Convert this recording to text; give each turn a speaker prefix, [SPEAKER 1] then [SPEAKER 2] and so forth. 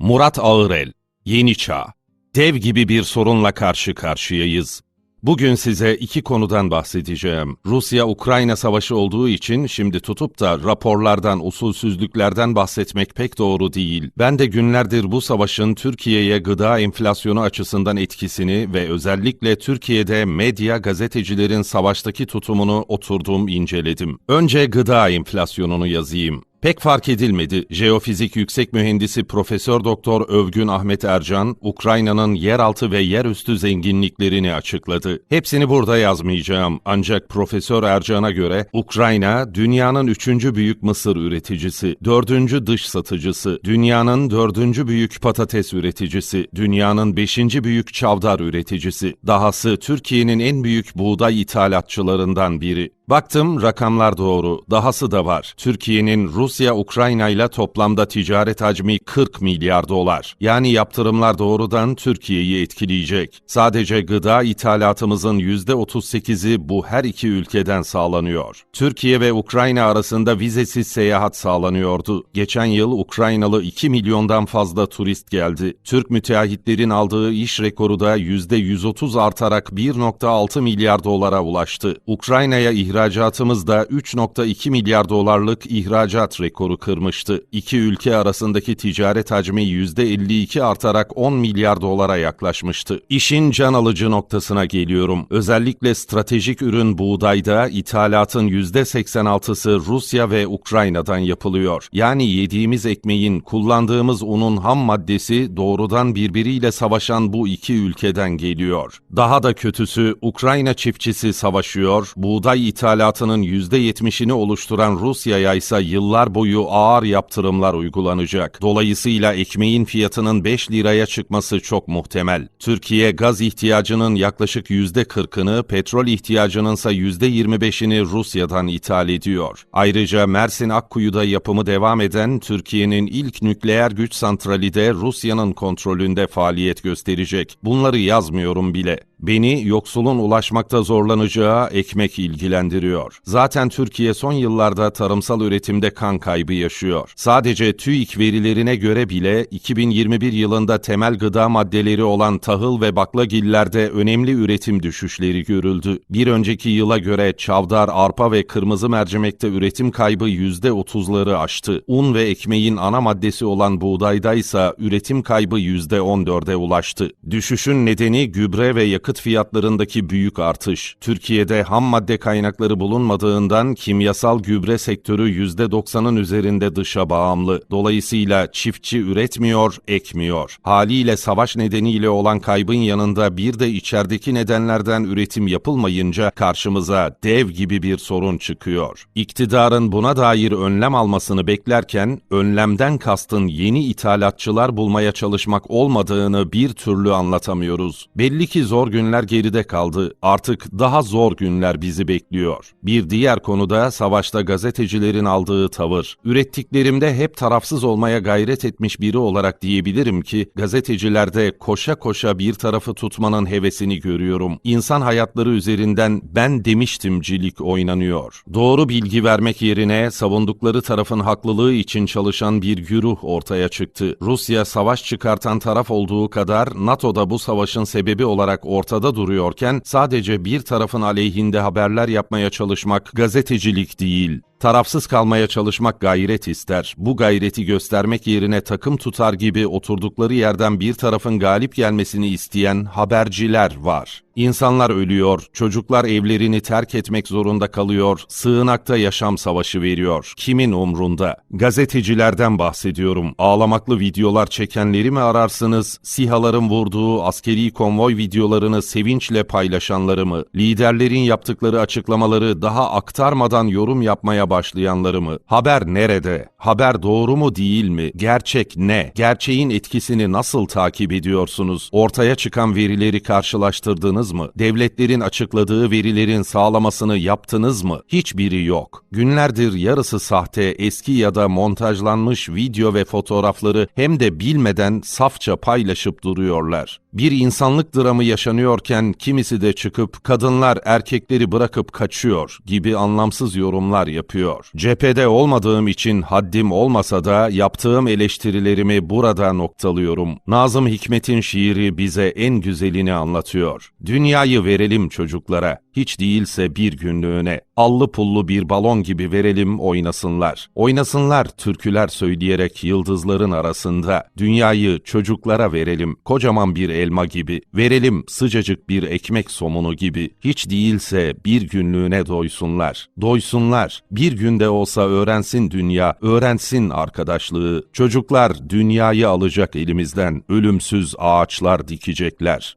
[SPEAKER 1] Murat Ağırel, Yeni Çağ. Dev gibi bir sorunla karşı karşıyayız. Bugün size iki konudan bahsedeceğim. Rusya-Ukrayna savaşı olduğu için şimdi tutup da raporlardan, usulsüzlüklerden bahsetmek pek doğru değil. Ben de günlerdir bu savaşın Türkiye'ye gıda enflasyonu açısından etkisini ve özellikle Türkiye'de medya, gazetecilerin savaştaki tutumunu oturdum inceledim. Önce gıda enflasyonunu yazayım. Pek fark edilmedi. Jeofizik yüksek mühendisi Profesör Doktor Övgün Ahmet Ercan, Ukrayna'nın yeraltı ve yerüstü zenginliklerini açıkladı. Hepsini burada yazmayacağım. Ancak Profesör Ercan'a göre Ukrayna dünyanın üçüncü büyük mısır üreticisi, dördüncü dış satıcısı, dünyanın dördüncü büyük patates üreticisi, dünyanın beşinci büyük çavdar üreticisi, dahası Türkiye'nin en büyük buğday ithalatçılarından biri. Baktım rakamlar doğru. Dahası da var. Türkiye'nin Rusya-Ukrayna ile toplamda ticaret hacmi 40 milyar dolar. Yani yaptırımlar doğrudan Türkiye'yi etkileyecek. Sadece gıda ithalatımızın %38'i bu her iki ülkeden sağlanıyor. Türkiye ve Ukrayna arasında vizesiz seyahat sağlanıyordu. Geçen yıl Ukraynalı 2 milyondan fazla turist geldi. Türk müteahhitlerin aldığı iş rekoru da %130 artarak 1.6 milyar dolara ulaştı. Ukrayna'ya ihracatımız da 3.2 milyar dolarlık ihracat rekoru kırmıştı. İki ülke arasındaki ticaret hacmi %52 artarak 10 milyar dolara yaklaşmıştı. İşin can alıcı noktasına geliyorum. Özellikle stratejik ürün buğdayda ithalatın %86'sı Rusya ve Ukrayna'dan yapılıyor. Yani yediğimiz ekmeğin, kullandığımız unun ham maddesi doğrudan birbiriyle savaşan bu iki ülkeden geliyor. Daha da kötüsü Ukrayna çiftçisi savaşıyor, buğday ithalatının %70'ini oluşturan Rusya'ya ise yıllar boyu ağır yaptırımlar uygulanacak. Dolayısıyla ekmeğin fiyatının 5 liraya çıkması çok muhtemel. Türkiye gaz ihtiyacının yaklaşık %40'ını, petrol ihtiyacının ise %25'ini Rusya'dan ithal ediyor. Ayrıca Mersin Akkuyu'da yapımı devam eden Türkiye'nin ilk nükleer güç santrali de Rusya'nın kontrolünde faaliyet gösterecek. Bunları yazmıyorum bile. Beni yoksulun ulaşmakta zorlanacağı ekmek ilgilendiriyor. Zaten Türkiye son yıllarda tarımsal üretimde kan kaybı yaşıyor. Sadece TÜİK verilerine göre bile 2021 yılında temel gıda maddeleri olan tahıl ve baklagillerde önemli üretim düşüşleri görüldü. Bir önceki yıla göre çavdar, arpa ve kırmızı mercimekte üretim kaybı %30'ları aştı. Un ve ekmeğin ana maddesi olan buğdayda ise üretim kaybı %14'e ulaştı. Düşüşün nedeni gübre ve yakıt fiyatlarındaki büyük artış. Türkiye'de ham madde kaynakları bulunmadığından kimyasal gübre sektörü %90'ın üzerinde dışa bağımlı. Dolayısıyla çiftçi üretmiyor, ekmiyor. Haliyle savaş nedeniyle olan kaybın yanında bir de içerideki nedenlerden üretim yapılmayınca karşımıza dev gibi bir sorun çıkıyor. İktidarın buna dair önlem almasını beklerken önlemden kastın yeni ithalatçılar bulmaya çalışmak olmadığını bir türlü anlatamıyoruz. Belli ki zor günler geride kaldı. Artık daha zor günler bizi bekliyor. Bir diğer konuda savaşta gazetecilerin aldığı tavır. Ürettiklerimde hep tarafsız olmaya gayret etmiş biri olarak diyebilirim ki gazetecilerde koşa koşa bir tarafı tutmanın hevesini görüyorum. İnsan hayatları üzerinden ben demiştimcilik oynanıyor. Doğru bilgi vermek yerine savundukları tarafın haklılığı için çalışan bir güruh ortaya çıktı. Rusya savaş çıkartan taraf olduğu kadar NATO da bu savaşın sebebi olarak ortada duruyorken sadece bir tarafın aleyhinde haberler yapmaya çalışmak gazetecilik değil. Tarafsız kalmaya çalışmak gayret ister. Bu gayreti göstermek yerine takım tutar gibi oturdukları yerden bir tarafın galip gelmesini isteyen haberciler var. İnsanlar ölüyor, çocuklar evlerini terk etmek zorunda kalıyor, sığınakta yaşam savaşı veriyor. Kimin umrunda? Gazetecilerden bahsediyorum. Ağlamaklı videolar çekenleri mi ararsınız? SİHA'ların vurduğu askeri konvoy videolarını sevinçle paylaşanları mı? Liderlerin yaptıkları açıklamaları daha aktarmadan yorum yapmaya başlayanları mı? Haber nerede? Haber doğru mu değil mi? Gerçek ne? Gerçeğin etkisini nasıl takip ediyorsunuz? Ortaya çıkan verileri karşılaştırdınız mı? Devletlerin açıkladığı verilerin sağlamasını yaptınız mı? Hiçbiri yok. Günlerdir yarısı sahte, eski ya da montajlanmış video ve fotoğrafları hem de bilmeden safça paylaşıp duruyorlar. Bir insanlık dramı yaşanıyorken kimisi de çıkıp kadınlar erkekleri bırakıp kaçıyor gibi anlamsız yorumlar yapıyor. Gerekiyor. Cephede olmadığım için haddim olmasa da yaptığım eleştirilerimi burada noktalıyorum. Nazım Hikmet'in şiiri bize en güzelini anlatıyor. Dünyayı verelim çocuklara, hiç değilse bir günlüğüne. Allı pullu bir balon gibi verelim oynasınlar. Oynasınlar türküler söyleyerek yıldızların arasında. Dünyayı çocuklara verelim, kocaman bir elma gibi. Verelim sıcacık bir ekmek somunu gibi. Hiç değilse bir günlüğüne doysunlar. Doysunlar. Bir günde olsa öğrensin dünya, öğrensin arkadaşlığı. Çocuklar dünyayı alacak elimizden. Ölümsüz ağaçlar dikecekler.